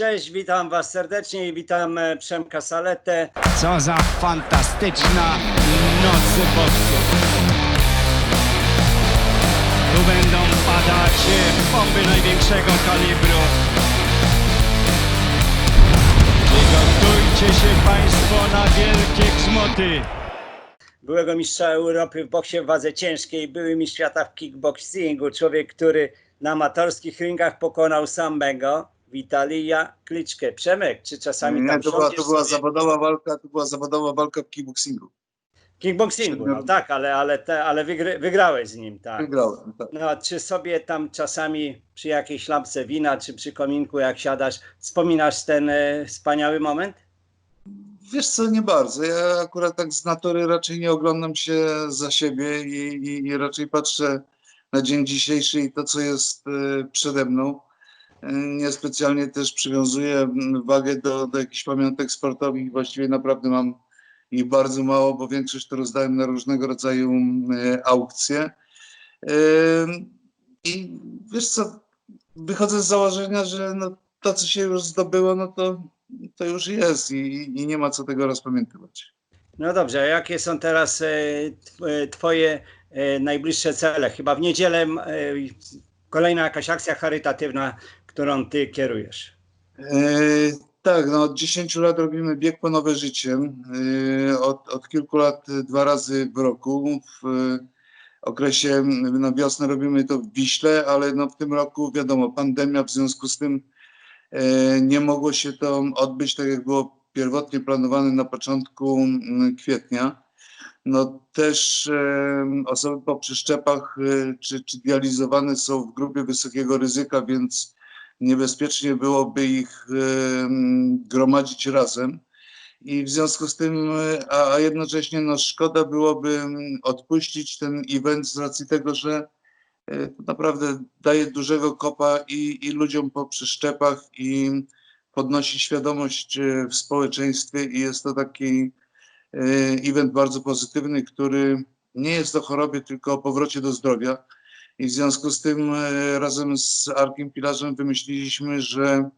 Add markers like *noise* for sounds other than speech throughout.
Cześć, witam Was serdecznie i witam e, Przemka Saletę. Co za fantastyczna noc boskie. Tu będą padać e, bomby największego kalibru. Przygotujcie się Państwo na wielkie grzmoty. Byłego mistrza Europy w boksie w wadze ciężkiej, były mistrz świata w kickboxingu, człowiek, który na amatorskich ringach pokonał samego Witalija Kliczkę. Przemek, czy czasami Nie, tam to była, to była sobie- zawodowa walka, to była zawodowa walka w kickboxingu. Kickboxingu, no tak, ale, ale, te, ale wygry, wygrałeś z nim, tak. Wygrałem. Tak. No, czy sobie tam czasami przy jakiejś lampce wina, czy przy kominku, jak siadasz, wspominasz ten e, wspaniały moment? Wiesz co, nie bardzo. Ja akurat tak z natury raczej nie oglądam się za siebie i, i, i raczej patrzę na dzień dzisiejszy i to, co jest e, przede mną. Niespecjalnie też przywiązuję wagę do, do jakichś pamiątek sportowych. Właściwie naprawdę mam ich bardzo mało, bo większość to rozdałem na różnego rodzaju aukcje. I wiesz co, wychodzę z założenia, że no, to, co się już zdobyło, no to, to już jest i, i nie ma co tego rozpamiętywać. No dobrze, a jakie są teraz e, e, Twoje e, najbliższe cele? Chyba w niedzielę kolejna jakaś akcja charytatywna, którą Ty kierujesz. E, tak, no od 10 lat robimy bieg po nowe życie. E, od, od kilku lat e, dwa razy w roku. W okresie na wiosnę robimy to w Wiśle, ale no w tym roku wiadomo, pandemia, w związku z tym nie mogło się to odbyć tak, jak było pierwotnie planowane na początku m, kwietnia. No też osoby po przeszczepach czy, czy dializowane są w grupie wysokiego ryzyka, więc niebezpiecznie byłoby ich gromadzić razem. I w związku z tym, e, a, jednocześnie no, szkoda byłoby odpuścić ten event z racji tego, że e, to naprawdę daje dużego kopa i, i ludziom po przeszczepach i podnosi świadomość e, w społeczeństwie i jest to taki event bardzo pozytywny, który nie jest o chorobie, tylko o powrocie do zdrowia. I w związku z tym e, razem z Arkiem Pilarzem wymyśliliśmy, że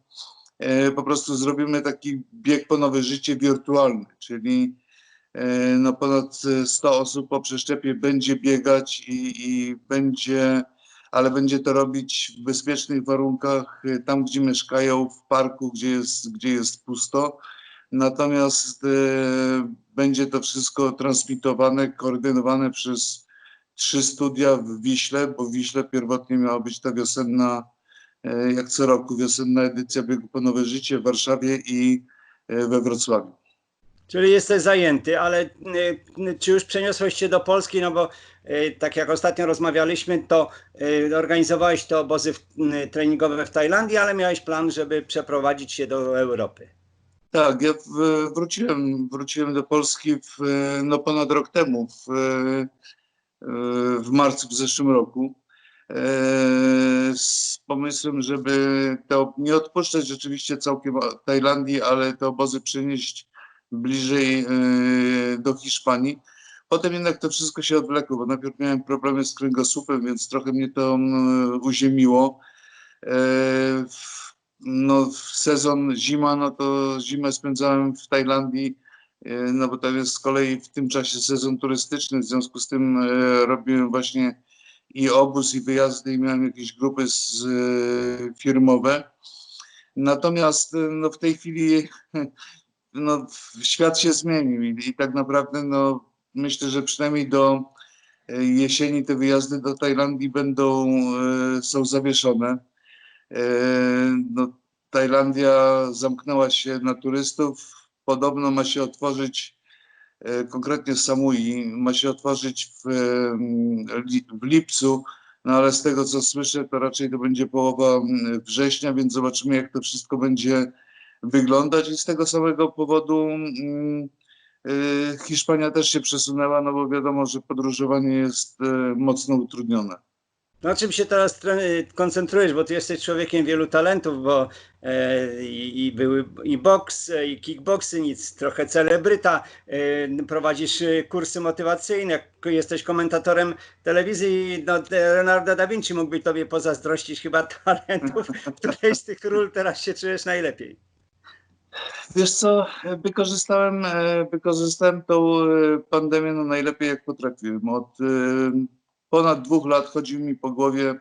e, po prostu zrobimy taki bieg po nowe życie wirtualny, czyli e, no ponad 100 osób po przeszczepie będzie biegać i, i będzie, ale będzie to robić w bezpiecznych warunkach, tam gdzie mieszkają, w parku, gdzie jest, gdzie jest pusto. Natomiast będzie to wszystko transmitowane, koordynowane przez trzy studia w Wiśle, bo w Wiśle pierwotnie miała być ta wiosenna, e, jak co roku, wiosenna edycja Biegu po Nowe Życie w Warszawie i e, we Wrocławiu. Czyli jesteś zajęty, ale e, czy już przeniosłeś się do Polski? No bo tak jak ostatnio rozmawialiśmy, to organizowałeś te obozy treningowe w Tajlandii, ale miałeś plan, żeby przeprowadzić się do Europy. Tak, ja wróciłem, wróciłem do Polski w, no ponad rok temu, w, w marcu w zeszłym roku, e, z pomysłem, żeby to nie odpuszczać rzeczywiście całkiem Tajlandii, ale te obozy przenieść bliżej e, do Hiszpanii. Potem jednak to wszystko się odwlekło, bo najpierw miałem problemy z kręgosłupem, więc trochę mnie to uziemiło. E, No, sezon zima, no to zimę spędzałem w Tajlandii, no bo tam jest z kolei w tym czasie sezon turystyczny, w związku z tym e, robiłem właśnie i obóz, i wyjazdy, i miałem jakieś grupy z, e, firmowe. Natomiast e, no, w tej chwili *laughs* no, świat się zmienił i, i tak naprawdę no, myślę, że przynajmniej do e, jesieni te wyjazdy do Tajlandii będą, e, są zawieszone. E, No, Tajlandia zamknęła się na turystów. Podobno ma się otworzyć, e, konkretnie Samui, ma się otworzyć w, li- w lipcu, no ale z tego co słyszę, to raczej to będzie połowa mm, września, więc zobaczymy, jak to wszystko będzie wyglądać. I z tego samego powodu mm, y, Hiszpania też się przesunęła, no bo wiadomo, że podróżowanie jest e, mocno utrudnione. Na czym się teraz koncentrujesz, bo ty jesteś człowiekiem wielu talentów, bo e, i, były i boks, e, i kickboxy, nic, trochę celebryta, e, prowadzisz e, kursy motywacyjne, jesteś komentatorem telewizji, no, Leonardo da Vinci mógłby tobie pozazdrościć chyba *laughs* talentów, której z tych ról teraz się czujesz najlepiej. Wiesz co, wykorzystałem, e, wykorzystałem tą pandemię no najlepiej jak potrafiłem. Od ponad dwóch lat chodził mi po głowie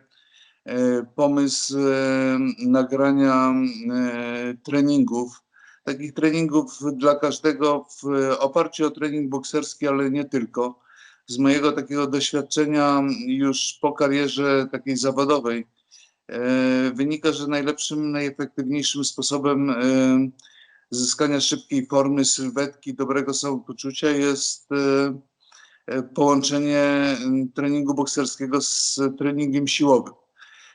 e, pomysł e, nagrania e, treningów, takich treningów dla każdego w oparciu o trening bokserski, ale nie tylko. Z mojego takiego doświadczenia już po karierze takiej zawodowej wynika, że najlepszym, najefektywniejszym sposobem zyskania szybkiej formy, sylwetki, dobrego samopoczucia jest połączenie m, treningu bokserskiego z treningiem siłowym.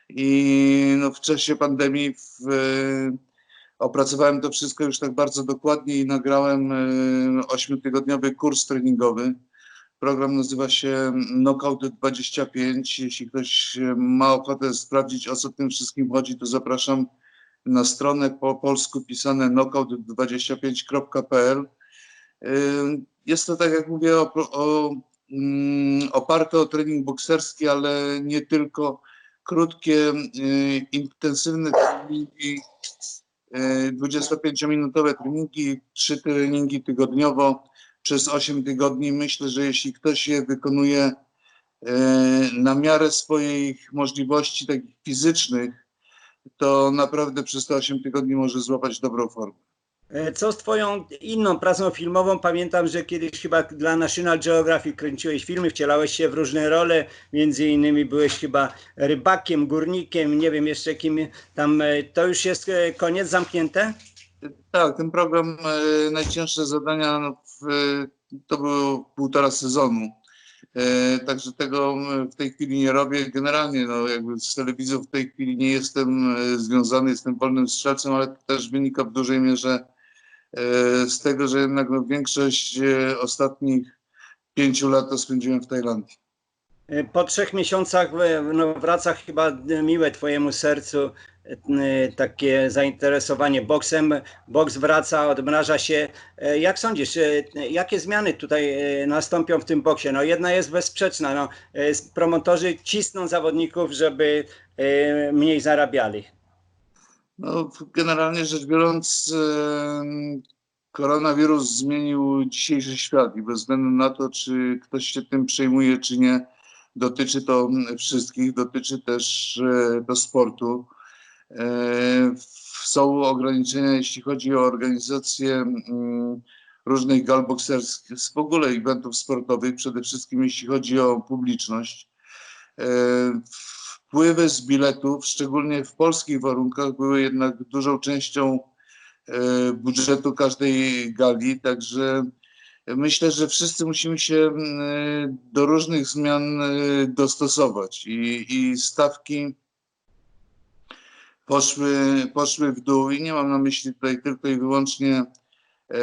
I no, w czasie pandemii w, e, opracowałem to wszystko już tak bardzo dokładnie i nagrałem e, ośmiotygodniowy kurs treningowy. Program nazywa się Knockout 25. Jeśli ktoś e, ma ochotę sprawdzić, o co tym wszystkim chodzi, to zapraszam na stronę po polsku pisane knockout25.pl. Jest to, tak jak mówię, o, o, mm, oparte o trening bokserski, ale nie tylko. Krótkie, y, intensywne treningi, y, 25-minutowe treningi, trzy treningi tygodniowo przez 8 tygodni. Myślę, że jeśli ktoś je wykonuje y, na miarę swoich możliwości takich fizycznych, to naprawdę przez te 8 tygodni może złapać dobrą formę. E, Co z twoją inną pracą filmową? Pamiętam, że kiedyś chyba dla National Geographic kręciłeś filmy, wcielałeś się w różne role, między innymi byłeś chyba rybakiem, górnikiem, nie wiem jeszcze kim tam. e, To już jest e, koniec, zamknięte? Tak, ten program Najcięższe Zadania no, to było półtora sezonu. Także tego w tej chwili nie robię. Generalnie no, jakby z telewizją w tej chwili nie jestem związany, jestem wolnym strzelcem, ale to też wynika w dużej mierze z tego, że jednak no, większość e, ostatnich pięciu lat to spędziłem w Tajlandii. E, Po trzech miesiącach e, no, wraca chyba e, miłe twojemu sercu e, takie zainteresowanie boksem. Boks wraca, odmraża się. E, Jak sądzisz, e, jakie zmiany tutaj e, nastąpią w tym boksie? No jedna jest bezsprzeczna. No, e, promotorzy cisną zawodników, żeby e, mniej zarabiali. No, generalnie rzecz biorąc, koronawirus zmienił dzisiejszy świat i bez względu na to, czy ktoś się tym przejmuje, czy nie, dotyczy to wszystkich, dotyczy też e, do sportu. E, Są ograniczenia, jeśli chodzi o organizację mm, różnych gal bokserskich, w ogóle eventów sportowych, przede wszystkim jeśli chodzi o publiczność. E, Wpływy z biletów, szczególnie w polskich warunkach, były jednak dużą częścią e, budżetu każdej gali, także myślę, że wszyscy musimy się mm, do różnych zmian e, dostosować i, i stawki poszły, poszły w dół i nie mam na myśli tutaj tylko i wyłącznie e,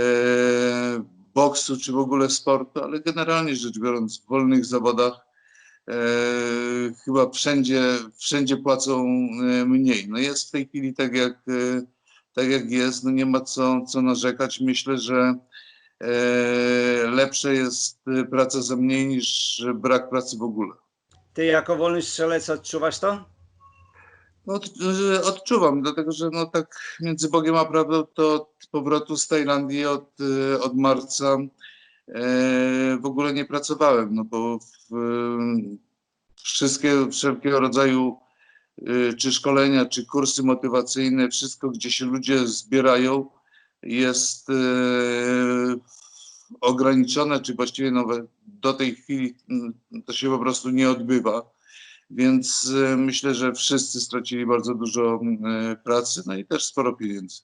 boksu czy w ogóle sportu, ale generalnie rzecz biorąc w wolnych zawodach e, chyba wszędzie, wszędzie płacą e, mniej. No jest w tej chwili tak jak, e, tak jak jest, no nie ma co, co narzekać. Myślę, że e, lepsze jest e, praca za mniej niż brak pracy w ogóle. Ty jako wolny strzelec odczuwasz to? No, odczuwam, dlatego że no tak między Bogiem a prawdą to od powrotu z Tajlandii od, e, od marca e, w ogóle nie pracowałem, no bo w, e, wszystkie, wszelkiego rodzaju e, czy szkolenia, czy kursy motywacyjne, wszystko, gdzie się ludzie zbierają, jest e, ograniczone, czy właściwie nawet do tej chwili mm, to się po prostu nie odbywa. Więc e, myślę, że wszyscy stracili bardzo dużo e, pracy, no i też sporo pieniędzy.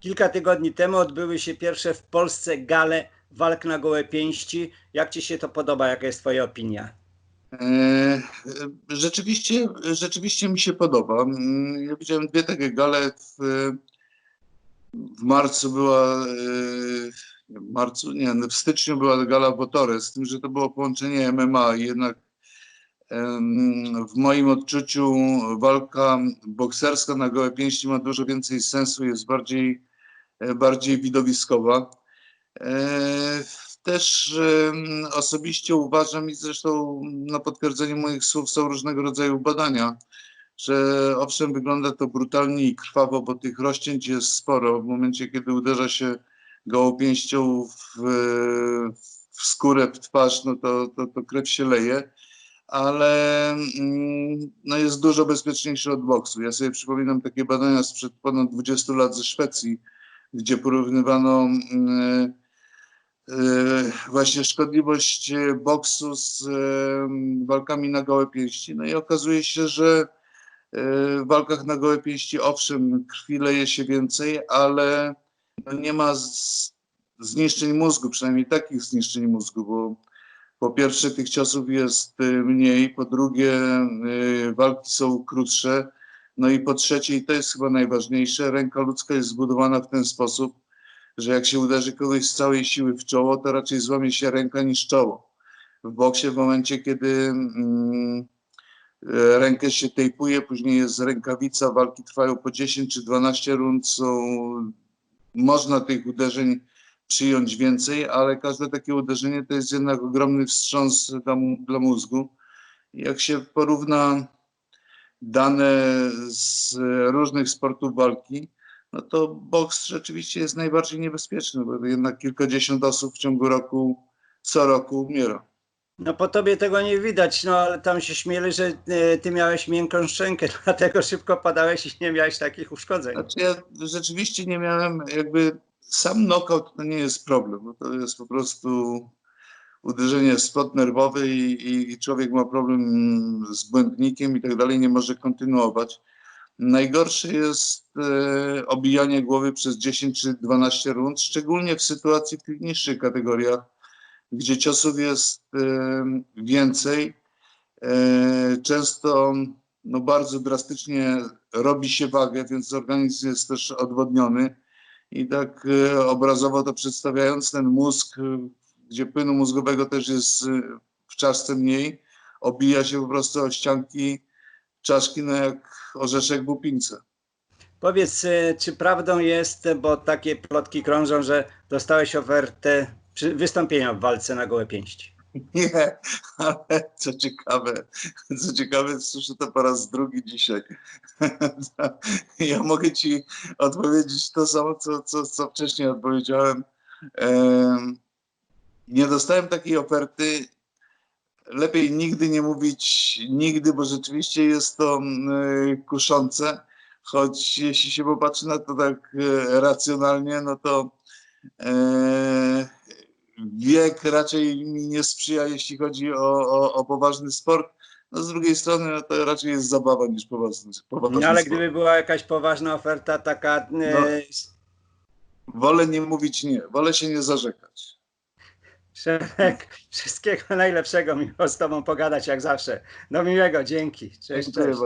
Kilka tygodni temu odbyły się pierwsze w Polsce gale walk na gołe pięści. Jak ci się to podoba? Jaka jest twoja opinia? E, Rzeczywiście, rzeczywiście mi się podoba. Mm, Ja widziałem dwie takie gale. W, w marcu była, e, w marcu, nie, w styczniu była gala w Otore, z tym, że to było połączenie MMA jednak W moim odczuciu walka bokserska na gołe pięści ma dużo więcej sensu, jest bardziej, e, bardziej widowiskowa. E, Też osobiście uważam i zresztą na potwierdzenie moich słów są różnego rodzaju badania, że owszem wygląda to brutalnie i krwawo, bo tych rozcięć jest sporo. W momencie, kiedy uderza się gołą pięścią w, w skórę, w twarz, no to, to, to krew się leje ale mm, no jest dużo bezpieczniejszy od boksu. Ja sobie przypominam takie badania sprzed ponad 20 lat ze Szwecji, gdzie porównywano mm, właśnie szkodliwość e, boksu z e, walkami na gołe pięści. No i okazuje się, że e, w walkach na gołe pięści owszem, krwi leje się więcej, ale no nie ma zniszczeń mózgu, przynajmniej takich zniszczeń mózgu, bo po pierwsze, tych ciosów jest mniej, po drugie, walki są krótsze, no i po trzecie, i to jest chyba najważniejsze, ręka ludzka jest zbudowana w ten sposób, że jak się uderzy kogoś z całej siły w czoło, to raczej złamie się ręka niż czoło. W boksie, w momencie, kiedy mm, y, rękę się tejpuje, później jest rękawica, walki trwają po 10 czy 12 rund, są, można tych uderzeń przyjąć więcej, ale każde takie uderzenie to jest jednak ogromny wstrząs dla, dla mózgu. Jak się porówna dane z różnych sportów walki, no to boks rzeczywiście jest najbardziej niebezpieczny, bo jednak kilkadziesiąt osób w ciągu roku, co roku umiera. No po tobie tego nie widać, no ale tam się śmieli, że e, ty miałeś miękką szczękę, *laughs* dlatego szybko padałeś i nie miałeś takich uszkodzeń. Znaczy ja rzeczywiście nie miałem jakby sam knockout to nie jest problem, bo to jest po prostu uderzenie w spot nerwowy i, i, i człowiek ma problem z błędnikiem i tak dalej, nie może kontynuować. Najgorsze jest e, obijanie głowy przez 10 czy 12 rund, szczególnie w sytuacji w tych niższych kategoriach, gdzie ciosów jest e, więcej. E, często no, bardzo drastycznie robi się wagę, więc organizm jest też odwodniony. I tak e, obrazowo to przedstawiając, ten mózg, e, gdzie płynu mózgowego też jest e, w czaszce mniej, obija się po prostu o ścianki czaszki, no jak orzeszek w łupince. Powiedz, e, czy prawdą jest, bo takie plotki krążą, że dostałeś ofertę wystąpienia w walce na gołe pięści? *laughs* Nie, ale co ciekawe, co ciekawe, słyszę to po raz drugi dzisiaj. *laughs* Ja mogę ci odpowiedzieć to samo, co, co, co wcześniej odpowiedziałem. Em, Nie dostałem takiej oferty. Lepiej nigdy nie mówić nigdy, bo rzeczywiście jest to mm, kuszące. Choć jeśli się popatrzy na to tak e, racjonalnie, no to e, wiek raczej mi nie sprzyja, jeśli chodzi o, o, o poważny sport. No z drugiej strony no to raczej jest zabawa niż poważny, poważny No ale sport. gdyby była jakaś poważna oferta taka, e, No. Wolę nie mówić nie, wolę się nie zarzekać. Szereg, wszystkiego najlepszego, miło z tobą pogadać jak zawsze. Do miłego, dzięki. Cześć, cześć.